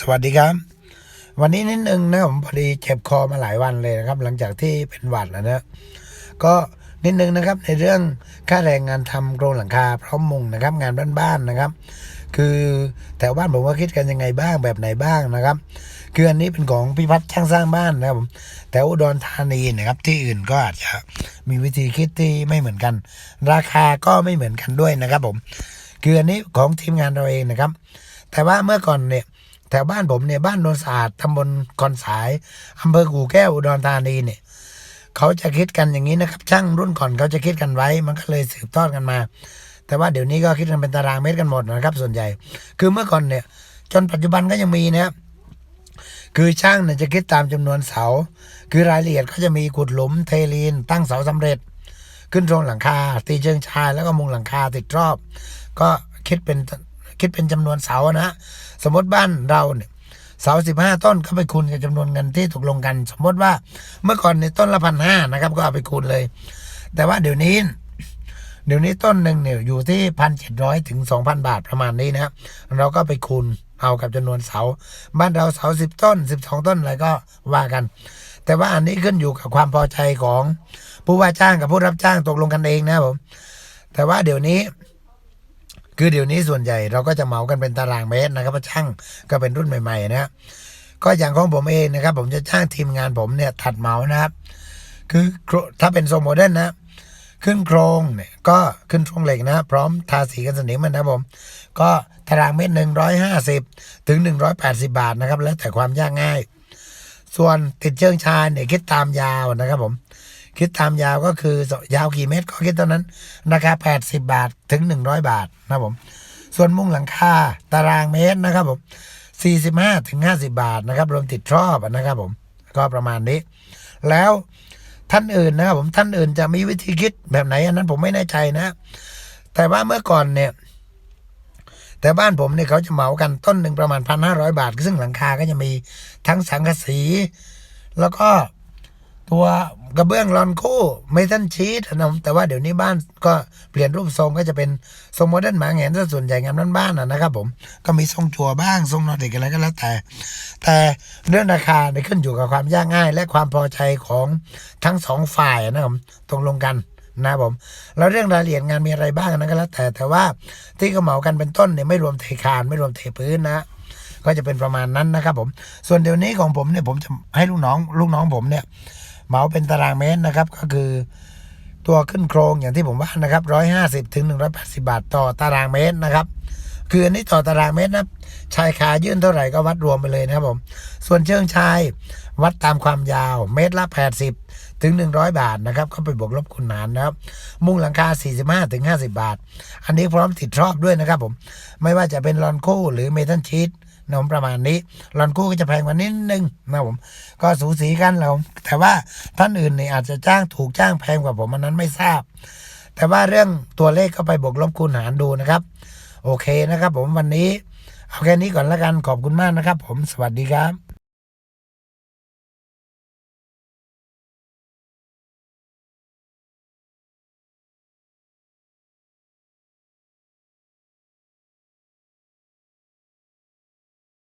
สวัสดีครับ วันนี้นิดนึงนะผมพอดีเจ็บคอมาหลายวันเลยนะครับ หลังจากที่เป็นหวัดนะนะก็นิดนึงนะครับในเรื่องค่าแรงงานทำโครงหลังคาพร้อมมุงนะครับ งานบ้านๆนะครับ คือแถวบ้านผมว่าคิดกันยังไงบ้างแบบไหนบ้างนะครับคืออันนี้เป็นของพิพัฒน์ช่างสร้างบ้านนะครับผมแต่อุดรธานีนะครับ ที่อื่นก็อาจจะมีวิธีคิดที่ไม่เหมือนกัน ราคาก็ไม่เหมือนกันด้วยนะครับผมคืออันนี้ของทีมงานเราเองนะครับ แต่ว่าเมื่อก่อนเนี่ย ถวบ้านผมเนี่ยบ้านโนนสะอาดตำบลคอนสายอำเภอกู่แก้วอุดรธานีเนี่ยเขาจะคิดกันอย่างนี้นะครับ ช่างรุ่นก่อนเขาจะคิดกันไว้ มันก็เลยสืบทอดกันมา แต่ว่าเดี๋ยวนี้ก็คิดกันเป็นตารางเมตรกันหมดนะครับ ส่วนใหญ่ คือเมื่อก่อนเนี่ย จนปัจจุบันก็ยังมีนะครับคือช่างเนี่ยจะคิดตามจำนวนเสา คือรายละเอียดก็จะมีขุดหลุมเทลีน ตั้งเสาสำเร็จ ขึ้นโรงหลังคา ตีเชิงชายแล้วก็มุงหลังคาติดรอบ ก็คิดเป็น คิดเป็นจำนวนเสานะ สมมติบ้านเราเนี่ยเสาสิบห้าต้นก็ไปคูณกับจำนวนเงินที่ตกลงกัน สมมติว่าเมื่อก่อนเนี่ยต้นละพันห้านะครับ ก็เอาไปคูณเลย แต่ว่าเดี๋ยวนี้ เดี๋ยวนี้ต้นหนึ่งเนี่ยอยู่ที่พันเจ็ดร้อยถึงสองพันบาทประมาณนี้นะครับเราก็ไปคูณเอากับจำนวนเสา บ้านเราเสาสิบต้นสิบสองต้นอะไรก็ว่ากัน แต่ว่าอันนี้ขึ้นอยู่กับความพอใจของผู้ว่าจ้างกับผู้รับจ้างตกลงกันเองนะครับผมแต่ว่าเดี๋ยวนี้ คือเดี๋ยวนี้ส่วนใหญ่เราก็จะเหมากันเป็นตารางเมตรนะครับช่างก็เป็นรุ่นใหม่ๆนะก็อย่างของผมเองนะครับ ผมจะจ้างทีมงานผมเนี่ยถัดเหมานะครับ คือถ้าเป็นทรงโมเดิร์นนะขึ้นโครงเนี่ยก็ขึ้นโครงเหล็กนะ พร้อมทาสีกันสนิมมันนะผม ก็ตารางเมตรหนึ่งร้อยห้าสิบถึงหนึ่งร้อยแปดสิบาทนะครับ แล้วแต่ความยากง่าย ส่วนติดเชิงชายเนี่ยคิดตามยาวนะครับผม คิดตามยาวก็คือยาวกี่เมตรก็คิดเท่านั้น ราคาแปดสิบาทถึงหนึ่งร้อยบาทนะครับผม ส่วนมุ้งหลังคาตารางเมตรนะครับผมสี่สิบห้าถึงห้าสิบาทนะครับ รวมติดรอบนะครับผมก็ประมาณนี้ แล้วท่านอื่นนะครับผมท่านอื่นจะมีวิธีคิดแบบไหนอันนั้นผมไม่แน่ใจนะ แต่ว่าเมื่อก่อนเนี่ย แต่บ้านผมเนี่ยเขาจะเหมากันต้นหนึ่งประมาณพันห้าร้อยบาท ซึ่งหลังคาก็จะมีทั้งสังกะสี แล้วก็ ตัวกระเบื้องลอนคู่เมทัลชีตนะแต่ว่าเดี๋ยวนี้บ้านก็เปลี่ยนรูปทรงก็จะเป็นทรงโมเดิร์นหมาแงนซะส่วนใหญ่งานบ้านนะนะครับผมก็มีทรงจั่วบ้างทรงนอร์ดิกอะไรก็แล้วแต่ แต่เรื่องราคาเนี่ยขึ้นอยู่กับความยากง่าย และความพอใจของทั้งสองฝ่ายนะครับผมตรงลงกันนะผมแล้วเรื่องรายละเอียดงานมีอะไรบ้างนั้นก็แล้วแต่แต่ว่าที่เขาเหมากันเป็นต้นเนี่ยไม่รวมเทคานไม่รวมเทพื้นนะก็จะเป็นประมาณนั้นนะครับผม ส่วนเดี๋ยวนี้ของผมเนี่ยผมจะให้ลูกน้องลูกน้องผมเนี่ย เหมาเป็นตารางเมตรนะครับ ก็คือตัวขึ้นโครงอย่างที่ผมว่านะครับร้อยห้าสิบถึงหนึ่งร้อยแปดสิบาทต่อตารางเมตรนะครับคืออันนี้ต่อตารางเมตรนะชายคายื่นเท่าไหร่ก็วัดรวมไปเลยนะครับผม ส่วนเชิงชายวัดตามความยาวเมตรละแปดสิบถึงหนึ่งร้อยบาทนะครับ ก็ไปบวกลบคูณหารนะครับ มุงหลังคาสี่สิบห้าถึงห้าสิบาท อันนี้พร้อมติดรอบด้วยนะครับผม ไม่ว่าจะเป็นลอนโคหรือเมทัลชีต นะผมประมาณนี้ลอนกู้ก็จะแพงกว่านิดนึงนะผมก็สูสีกันเราแต่ว่าท่านอื่นเนี่ยอาจจะจ้างถูกจ้างแพงกว่าผมอันนั้นไม่ทราบ แต่ว่าเรื่องตัวเลขก็ไปบวกลบคูณหารดูนะครับ โอเคนะครับ ผมวันนี้เอาแค่นี้ก่อนละกันขอบคุณมากนะครับ ผมสวัสดีครับ